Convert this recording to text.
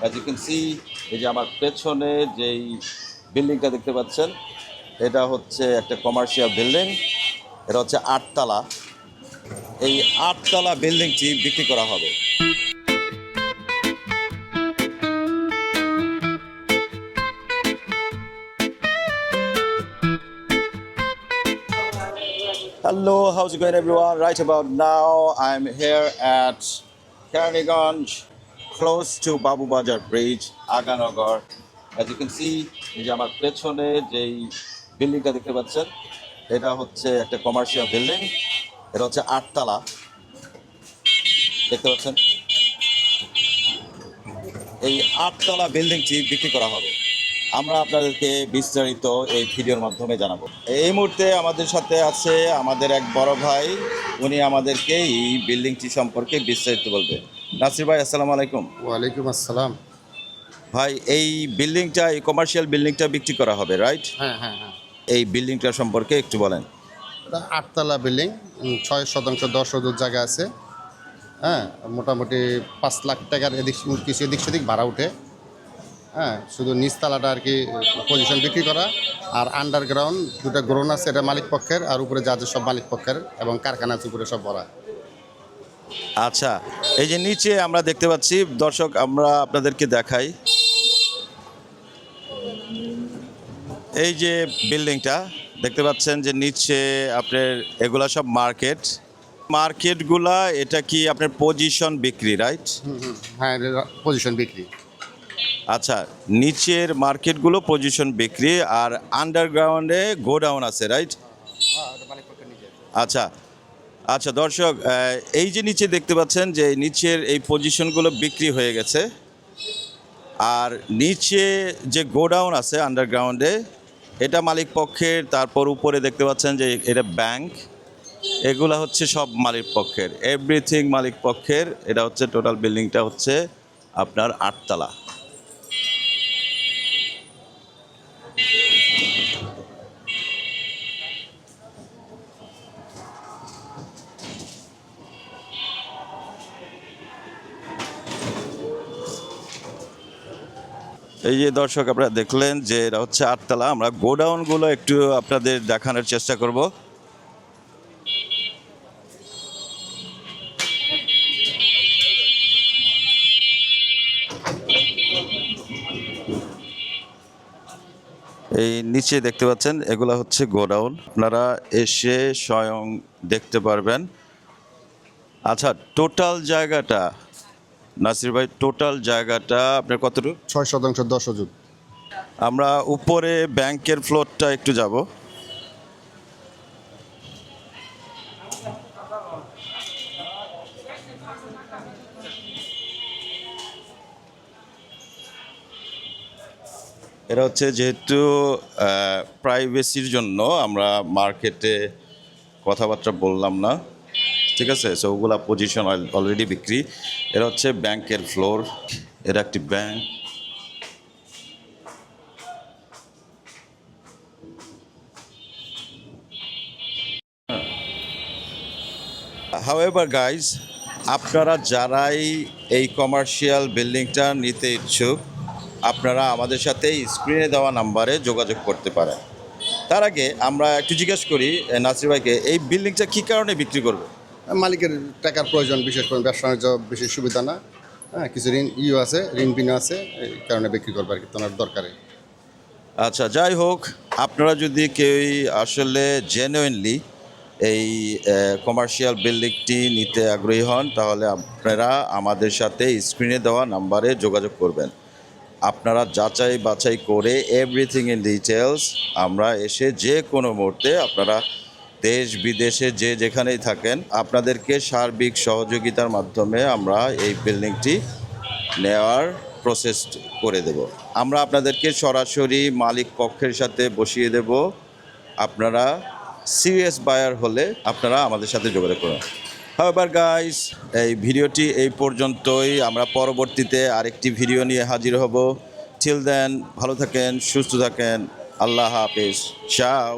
As you can see এই যে আমার পেছনে যেই বিল্ডিংটা দেখতে পাচ্ছেন এটা হচ্ছে একটা কমার্শিয়াল বিল্ডিং এটা হচ্ছে আটতলা। এই আটতলা বিল্ডিংটি বিক্রি করা হবে। Hello, how's it going, everyone? Right about now, I'm here at Karaniganj, close to Babu Bajar Bridge, Aganagar. As you can see, যে আমার পেছনে যেই বিল্ডিংটা দেখতে পাচ্ছেন এটা হচ্ছে একটা কমার্শিয়াল বিল্ডিং এটা হচ্ছে আটতলা। দেখতে পাচ্ছেন? এই আটতলা বিল্ডিংটি বিক্রি করা হবে। আমরা আপনাদেরকে বিস্তারিত এই ভিডিওর মাধ্যমে জানাব। এই মুহূর্তে আমাদের সাথে আছে আমাদের এক বড় ভাই উনি আমাদেরকে এই বিল্ডিংটি সম্পর্কে বিস্তারিত বলবে নাসির ভাই আসসালামু আলাইকুম। ওয়ালাইকুম আসসালাম। ভাই এই বিল্ডিংটা এই কমার্শিয়াল বিল্ডিংটা বিক্রি করা হবে রাইট হ্যাঁ হ্যাঁ হ্যাঁ। এই বিল্ডিংটা সম্পর্কে একটু বলেন। আটতলা বিল্ডিং ছয় শতাংশ দশ শতক জায়গা আছে। হ্যাঁ মোটামুটি পাঁচ লাখ টাকার এদিক কিছু এদিক সেদিক ভাড়া উঠে হ্যাঁ শুধু নিচতলাটা আর কি পজিশন বিক্রি করা। আর আন্ডারগ্রাউন্ড দুটো গ্রোন আছে এটা মালিক পক্ষের আর উপরে যা সব মালিক পক্ষের এবং কারখানা আছে উপরে সব ভরা। আচ্ছা এই যে নিচে আমরা দেখতে পাচ্ছি দর্শক আমরা আপনাদেরকে দেখাই। এই যে বিল্ডিংটা দেখতে পাচ্ছেন যে নিচে আপনার এগুলা সব মার্কেট। মার্কেটগুলা এটা কি আপনার পজিশন বিক্রি রাইট? হ্যাঁ পজিশন বিক্রি। আচ্ছা নিচের মার্কেটগুলো পজিশন বিক্রি আর আন্ডারগ্রাউন্ডে গোডাউন আছে রাইট? আচ্ছা আচ্ছা দর্শক এই যে নিচে দেখতে পাচ্ছেন যে নিচের এই পজিশনগুলো বিক্রি হয়ে গেছে। আর নিচে যে গোডাউন আছে আন্ডারগ্রাউন্ডে, এটা মালিক পক্ষের, তারপর উপরে দেখতে পাচ্ছেন যে এটা ব্যাংক। এগুলা হচ্ছে সব মালিক পক্ষের। এভরিথিং মালিক পক্ষের, এটা হচ্ছে টোটাল বিল্ডিংটা হচ্ছে আপনার আটতলা। এই যে দর্শক আপনারা দেখলেন যে এটা হচ্ছে আটতলা, আমরা গোডাউনগুলো একটু আপনাদের দেখানোর চেষ্টা করব। এই নিচে দেখতে পাচ্ছেন, এগুলা হচ্ছে গোডাউন। আপনারা এসে স্বয়ং দেখতে পারবেন। আচ্ছা টোটাল জায়গাটা নাসির ভাই টোটাল জায়গাটা আপনার কতটুকু? ছয় শতাংশ দশ শতক আমরা উপরে ব্যাংকের ফ্লোরটা একটু যাব। এটা হচ্ছে যেহেতু প্রাইভেসির জন্য আমরা মার্কেটে কথাবার্তা বললাম না। ঠিক আছে? সো ওগুলা পজিশন অলরেডি বিক্রি। এটা হচ্ছে ব্যাংকের ফ্লোর এটা একটি ব্যাংক হাওয়েভার গাইজ আপনারা যারাই এই কমার্শিয়াল বিল্ডিংটা নিতে ইচ্ছুক, আপনারা আমাদের সাথে স্ক্রিনে দেওয়া নাম্বারে যোগাযোগ করতে পারেন। তার আগে আমরা একটু জিজ্ঞেস করি নাসির ভাইকে, এই বিল্ডিংটা কী কারণে বিক্রি করবে? মালিকের টাকার প্রয়োজন, বিশেষ করে ব্যবসা বাণিজ্য বেশি সুবিধা না। হ্যাঁ কিছু ঋণ, ইউ আছে, ঋণ বিনা আছে, এই কারণে বিক্রি করবে আর কি, তোমার দরকারে। আচ্ছা যাই হোক, আপনারা যদি কেউই আসলে জেনুইনলি এই কমার্শিয়াল বিল্ডিংটি নিতে আগ্রহী হন, তাহলে আপনারা আমাদের সাথে স্ক্রিনে দেওয়া নাম্বারে যোগাযোগ করবেন। আপনারা যাচাই বাছাই করে এভরিথিং ইন ডিটেলস আমরা এসে যে কোনো মুহূর্তে আপনারা দেশ বিদেশে যে যেখানেই থাকেন, আপনাদেরকে সার্বিক সহযোগিতার মাধ্যমে আমরা এই বিল্ডিংটি নেওয়ার প্রসেস করে দেব। আমরা আপনাদেরকে সরাসরি মালিক পক্ষের সাথে বসিয়ে দেব। আপনারা সিরিয়াস বায়ার হলে আপনারা আমাদের সাথে যোগাযোগ করুন। হাওয়ার গাইস এই ভিডিওটি এই পর্যন্তই। আমরা পরবর্তীতে আরেকটি ভিডিও নিয়ে হাজির হব। টিল দেন ভালো থাকেন, সুস্থ থাকেন। আল্লাহ হাফিজ। চাও